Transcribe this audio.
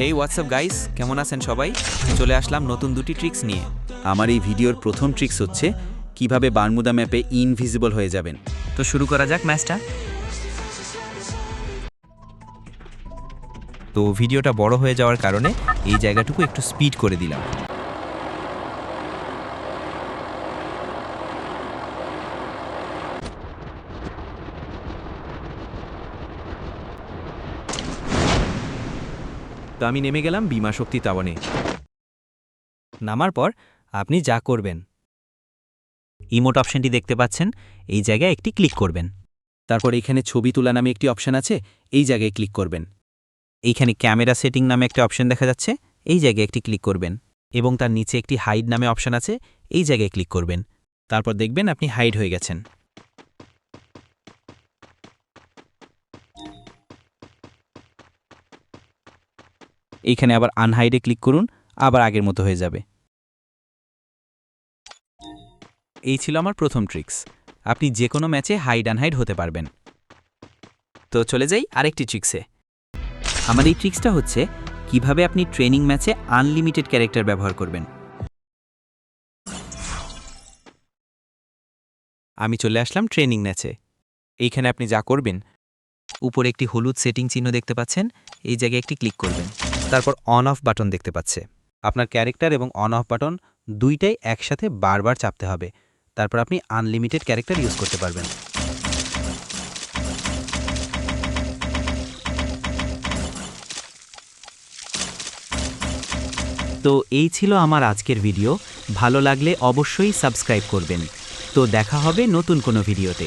হেই WhatsApp guys কেমন আছেন সবাই? চলে আসলাম নতুন দুটি ট্রিক্স নিয়ে। আমার এই ভিডিওর প্রথম ট্রিক্স হচ্ছে কীভাবে বারমুদা ম্যাপে ইনভিজিবল হয়ে যাবেন। তো শুরু করা যাক ম্যাচটা তো ভিডিওটা বড় হয়ে যাওয়ার কারণে এই জায়গাটুকু একটু স্পিড করে দিলাম। তো আমি নেমে গেলাম বিমা শক্তি তাবনে নামার পর আপনি যা করবেন। ইমোট অপশনটি দেখতে পাচ্ছেন, এই জায়গায় একটি ক্লিক করবেন। তারপর এখানে ছবি তোলা নামে একটি অপশন আছে, এই জায়গায় ক্লিক করবেন। এইখানে ক্যামেরা সেটিং নামে একটা অপশন দেখা যাচ্ছে, এই জায়গায় একটি ক্লিক করবেন। এবং তার নিচে একটি হাইড নামে অপশন আছে, এই জায়গায় ক্লিক করবেন। তারপর দেখবেন আপনি হাইড হয়ে গেছেন। এইখানে আবার আনহাইডে ক্লিক করুন, আবার আগের মতো হয়ে যাবে। এই ছিল আমার প্রথম ট্রিক্স আপনি যে কোনো ম্যাচে হাইড আনহাইড হতে পারবেন। তো চলে যাই আরেকটি ট্রিক্সে আমার এই ট্রিক্সটা হচ্ছে, কীভাবে আপনি ট্রেনিং ম্যাচে আনলিমিটেড ক্যারেক্টার ব্যবহার করবেন। আমি চলে আসলাম ট্রেনিং ম্যাচে এইখানে আপনি যা করবেন, উপরে একটি হলুদ সেটিং চিহ্ন দেখতে পাচ্ছেন, এই জায়গায় একটি ক্লিক করবেন। তারপর অন অফ বাটন দেখতে পাচ্ছে। আপনার ক্যারেক্টার এবং অন অফ বাটন দুইটাই একসাথে বারবার চাপতে হবে। তারপর আপনি আনলিমিটেড ক্যারেক্টার ইউজ করতে পারবেন। তো এই ছিল আমার আজকের ভিডিও ভালো লাগলে অবশ্যই সাবস্ক্রাইব করবেন। তো দেখা হবে নতুন কোনো ভিডিওতে